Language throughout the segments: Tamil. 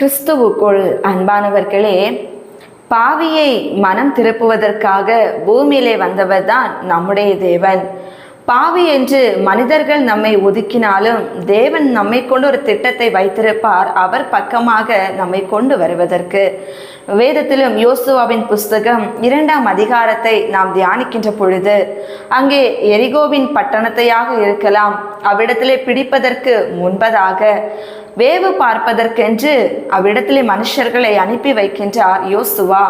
கிறிஸ்துவுக்குள் அன்பானவர்களே பாவியை மனம் திருப்புவதற்காக பூமியிலே வந்தவர்தான் நம்முடைய தேவன். பாவி என்று மனிதர்கள் நம்மை ஒதுக்கினாலும் தேவன் நம்மை கொண்டு ஒரு திட்டத்தை வைத்திருப்பார் அவர் பக்கமாக நம்மை கொண்டு வருவதற்கு. வேதத்திலும் யோசுவாவின் புஸ்தகம் இரண்டாம் அதிகாரத்தை நாம் தியானிக்கின்ற பொழுது அங்கே எரிகோவின் பட்டணத்தையாக இருக்கலாம் அவ்விடத்திலே பிடிப்பதற்கு முன்பதாக வேவு பார்ப்பதற்கென்று அவ்விடத்திலே மனுஷர்களை அனுப்பி வைக்கின்றார் யோசுவா.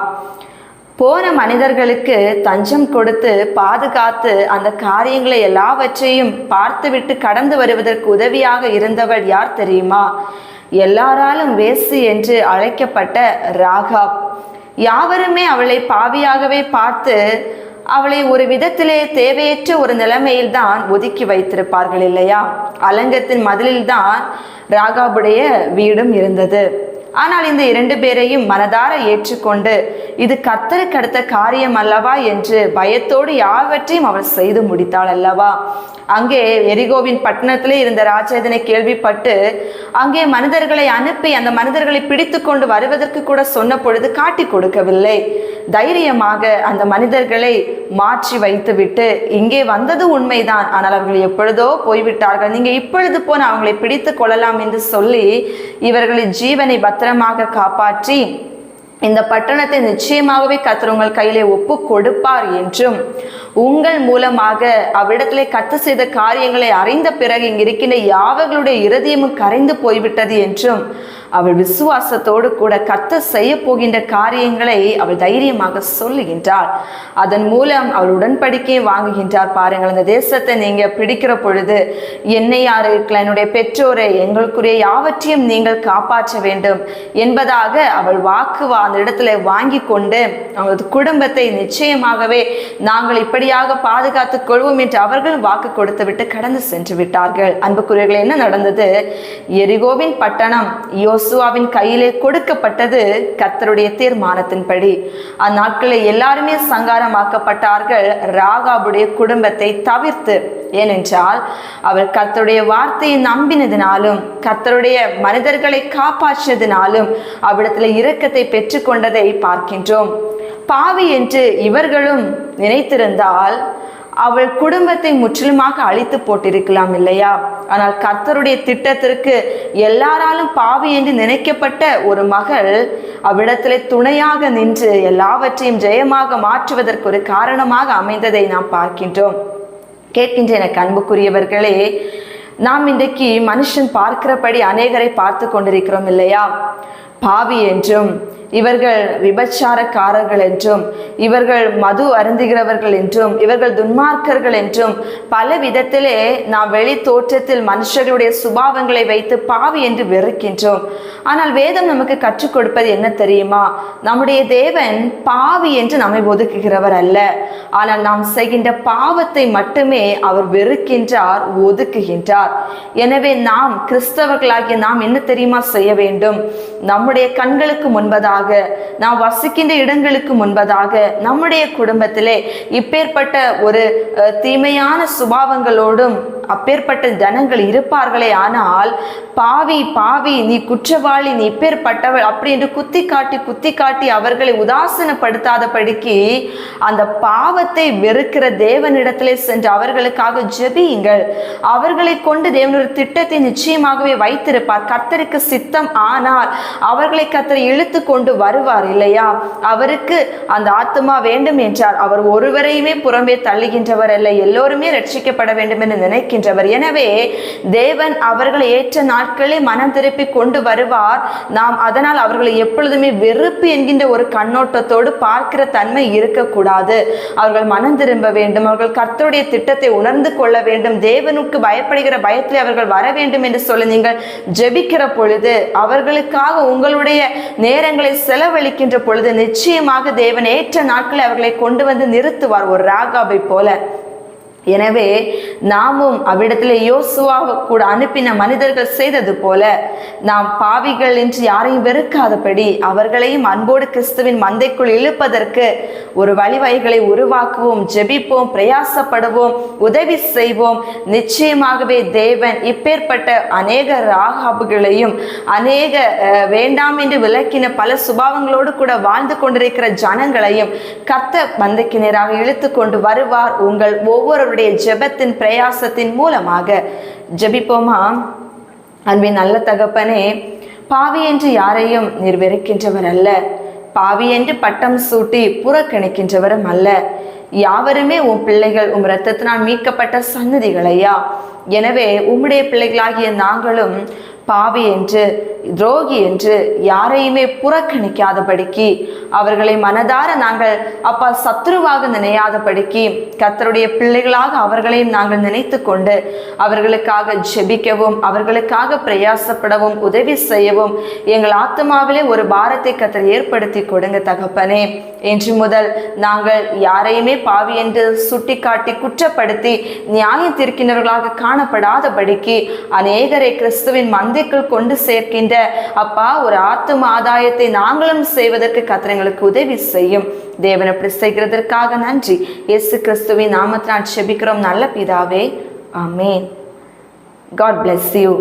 போன மனிதர்களுக்கு தஞ்சம் கொடுத்து பாதுகாத்து அந்த காரியங்களை எல்லாவற்றையும் பார்த்துவிட்டு கடந்து வருவதற்கு உதவியாக இருந்தவள் யார் தெரியுமா? எல்லாராலும் வேசு என்று அழைக்கப்பட்ட ராகாப். யாவருமே அவளை பாவியாகவே பார்த்து அவளை ஒரு விதத்திலே தேவையற்ற ஒரு நிலைமையில் தான் ஒதுக்கி வைத்திருப்பார்கள் இல்லையா? அலங்கத்தின் மதிலில்தான் ராகாபுடைய வீடும் இருந்தது. ஆனால் இந்த இரண்டு பேரையும் மனதார ஏற்றுக்கொண்டு இது கர்த்தருக்கு அடுத்த காரியம் அல்லவா என்று பயத்தோடு யாவற்றையும் அவள் செய்து முடித்தாள் அல்லவா? அங்கே எரிகோவின் பட்டணத்திலே இருந்த ராஜேதனை கேள்விப்பட்டு அங்கே மனிதர்களை அனுப்பி அந்த மனிதர்களை பிடித்து கொண்டு வருவதற்கு கூட சொன்ன பொழுது காட்டி கொடுக்கவில்லை. தைரியமாக அந்த மனிதர்களை மாற்றி வைத்துவிட்டு இங்கே வந்தது உண்மைதான். ஆனால் அவர்கள் எப்பொழுதோ போய்விட்டார்கள். நீங்கள் இப்பொழுது போன அவங்களை பிடித்து கொள்ளலாம் என்று சொல்லி இவர்களின் ஜீவனை பத்திரமாக காப்பாற்றி இந்த பட்டணத்தை நிச்சயமாகவே கர்த்தர் உங்கள் கையிலே ஒப்பு கொடுப்பார் என்றும் உங்கள் மூலமாக அவ்விடத்திலே கத்து செய்த காரியங்களை அறிந்த பிறகு இங்கிருக்கின்ற யாவர்களுடைய இருதயமும் கரைந்து போய்விட்டது என்றும் அவள் விசுவாசத்தோடு கூட கத்த செய்ய போகின்ற காரியங்களை அவள் தைரியமாக சொல்லுகின்றாள். அதன் மூலம் அவள் உடன்படிக்கையை வாங்குகின்றார் பாருங்கள். அந்த தேசத்தை நீங்க பிடிக்கிற பொழுது என்னை யார் இருக்கலாம் என்னுடைய பெற்றோரை எங்களுக்குரிய யாவற்றையும் நீங்கள் காப்பாற்ற வேண்டும் என்பதாக அவள் வாக்கு வா- அந்த இடத்துல வாங்கி கொண்டு அவளது குடும்பத்தை நிச்சயமாகவே நாங்கள் இப்படியாக பாதுகாத்துக் கொள்வோம் என்று அவர்கள் வாக்கு கொடுத்து விட்டு கடந்து சென்று விட்டார்கள். அன்புக்குரியர்கள் என்ன நடந்தது? எரிகோவின் பட்டணம் யோ யோசுவாவின் கையிலே கொடுக்கப்பட்டது கர்த்தருடைய தீர்மானத்தின்படி. அந்நாட்களில் எல்லாருமே சங்காரமாக்கப்பட்டார்கள். ராகாபுடைய குடும்பத்தை தவிர்த்து. ஏனென்றால் அவர் கத்தருடைய வார்த்தையை நம்பினதினாலும் கத்தருடைய மனிதர்களை காப்பாற்றியதினாலும் அவ்விடத்தில் இரக்கத்தை பெற்றுக்கொண்டதை பார்க்கின்றோம். பாவி என்று இவர்களும் நினைத்திருந்தால் அவள் குடும்பத்தை முற்றிலுமாக அழித்து போட்டிருக்கலாம் இல்லையா? ஆனால் கர்த்தருடைய திட்டத்திற்கு எல்லாராலும் பாவி என்று நினைக்கப்பட்ட ஒரு மகள் அவ்விடத்திலே துணையாக நின்று எல்லாவற்றையும் ஜெயமாக மாற்றுவதற்கு ஒரு காரணமாக அமைந்ததை நாம் பார்க்கின்றோம். கேட்கின்ற எனக்கு அன்புக்குரியவர்களே நாம் இன்றைக்கு மனுஷன் பார்க்கிறபடி அநேகரை பார்த்து கொண்டிருக்கிறோம் இல்லையா? பாவி என்றும் இவர்கள் விபச்சாரக்காரர்கள் என்றும் இவர்கள் மது அருந்துகிறவர்கள் என்றும் இவர்கள் துன்மார்க்கர்கள் என்றும் பல விதத்திலே நாம் வெளி தோற்றத்தில் மனுஷர்களுடைய சுபாவங்களை வைத்து பாவி என்று வெறுக்கின்றோம். ஆனால் வேதம் நமக்கு கற்றுக் கொடுப்பது என்ன தெரியுமா? நம்முடைய தேவன் பாவி என்று நம்மை ஒதுக்குகிறவர் அல்ல. ஆனால் நாம் செய்கின்ற பாவத்தை மட்டுமே அவர் வெறுக்கின்றார் ஒதுக்குகின்றார். எனவே நாம் கிறிஸ்தவர்களாகிய நாம் என்ன தெரியுமா செய்ய வேண்டும்? நம்முடைய கண்களுக்கு முன்பதாக முன்பதாக நாம் வசிக்கின்ற இடங்களுக்கு முன்பதாக நம்முடைய குடும்பத்திலே இப்பேற்பட்ட ஒரு தீமையான சுபாவங்களோடும் அப்பேற்பட்ட ஜனங்கள் இருப்பார்களே. ஆனால் பாவி பாவி நீ குற்றவாளி நீ இப்பேற்பட்டவள் அப்படி என்று குத்தி காட்டி குத்தி காட்டி அவர்களை உதாசீனப்படுத்தாதபடிக்கு அந்த பாவத்தை வெறுக்கிற தேவனிடத்திலே சென்று அவர்களுக்காக ஜெபியுங்கள். அவர்களை கொண்டு தேவன் ஒரு திட்டத்தை நிச்சயமாகவே வைத்திருப்பார். கர்த்தருக்கு சித்தம் ஆனால் அவர்களை கத்தரை இழுத்து கொண்டு வருவார் இல்லையா? அவருக்கு அந்த ஆத்துமா வேண்டும் என்றார். அவர் ஒருவரையுமே புறம்பே தள்ளுகின்றவர் அல்ல. எல்லோருமே ரட்சிக்கப்பட வேண்டும் என்று நினைக்கின்றவர். எனவே தேவன் அவர்களை ஏற்ற நாட்களே மனம் திருப்பி கொண்டு வருவார். நாம் அதனால் அவர்களை எப்பொழுதுமே வெறுப்பு என்கின்ற ஒரு கண்ணோட்டத்தோடு பார்க்கிற தன்மை இருக்கக்கூடாது. அவர்கள் மனம் திரும்ப வேண்டும். அவர்கள் கர்த்தருடைய திட்டத்தை உணர்ந்து கொள்ள வேண்டும். தேவனுக்கு பயப்படுகிற பயத்தில் அவர்கள் வர வேண்டும் என்று சொல்லி நீங்கள் ஜெபிக்கிற பொழுது அவர்களுக்காக உங்களுடைய நேரங்களை செலவழிக்கின்ற பொழுது நிச்சயமாக தேவன் ஏற்ற நாட்களை அவர்களை கொண்டு வந்து நிறுத்துவார். ஒரு ராகாபை போல. எனவே நாமும் அவ்விடத்தில் யோசுவாவை கூட அனுப்பின மனிதர்கள் செய்தது போல நாம் பாவிகள் என்று யாரையும் வெறுக்காதபடி அவர்களையும் அன்போடு கிறிஸ்துவின் மந்தைக்குள் இழுப்பதற்கு ஒரு வழிவகைகளை உருவாக்குவோம் ஜெபிப்போம் பிரயாசப்படுவோம் உதவி செய்வோம். நிச்சயமாகவே தேவன் இப்பேற்பட்ட அநேக ராகாபுகளையும் அநேக வேண்டாம் என்று விளக்கின பல சுபாவங்களோடு கூட வாழ்ந்து கொண்டிருக்கிற ஜனங்களையும் கத்த மந்தைக்கு நேராக இழுத்து கொண்டு வருவார். உங்கள் ஒவ்வொரு ஒவ்வொருவருடைய ஜெபத்தின் பிரயாசத்தின் மூலமாக ஜெபிப்போமா? அன்பின் நல்ல தகப்பனே பாவி என்று யாரையும் நீர் வெறுக்கின்றவர் அல்ல. பாவி என்று பட்டம் சூட்டி புறக்கணிக்கின்றவரும் அல்ல. யாவருமே உன் பிள்ளைகள் உம் இரத்தத்தினால் மீட்கப்பட்ட சன்னதிகளையா எனவே உம்முடைய பிள்ளைகளாகிய நாங்களும் பாவி என்று துரோகி என்று யாரையுமே புறக்கணிக்காதபடிக்கு அவர்களை மனதார நாங்கள் அப்பா சத்ருவாக நினையாதபடிக்கு கத்தருடைய பிள்ளைகளாக அவர்களையும் நாங்கள் நினைத்து கொண்டு அவர்களுக்காக ஜெபிக்கவும் அவர்களுக்காக பிரயாசப்படவும் உதவி செய்யவும் எங்கள் ஆத்மாவிலே ஒரு பாரத்தை கத்தர் ஏற்படுத்தி கொடுங்க தகப்பனே. இன்று முதல் நாங்கள் யாரையுமே பாவி என்று சுட்டிக்காட்டி குற்றப்படுத்தி நியாயம் தீர்க்கின்றவர்களாக காணப்படாதபடிக்கு அநேகரை கிறிஸ்துவின் மந்தைக்குள் கொண்டு சேர்க்கின்ற அப்பா ஒரு ஆத்தும ஆதாயத்தை நாங்களும் செய்வதற்கு எங்களுக்கு உதவி செய்யும். தேவன் அப்படி செய்கிறதற்காக நன்றி. இயேசு கிறிஸ்துவின் நாமத்தினால் செபிக்கிறோம். நல்ல பிதாவே. ஆமென். God bless you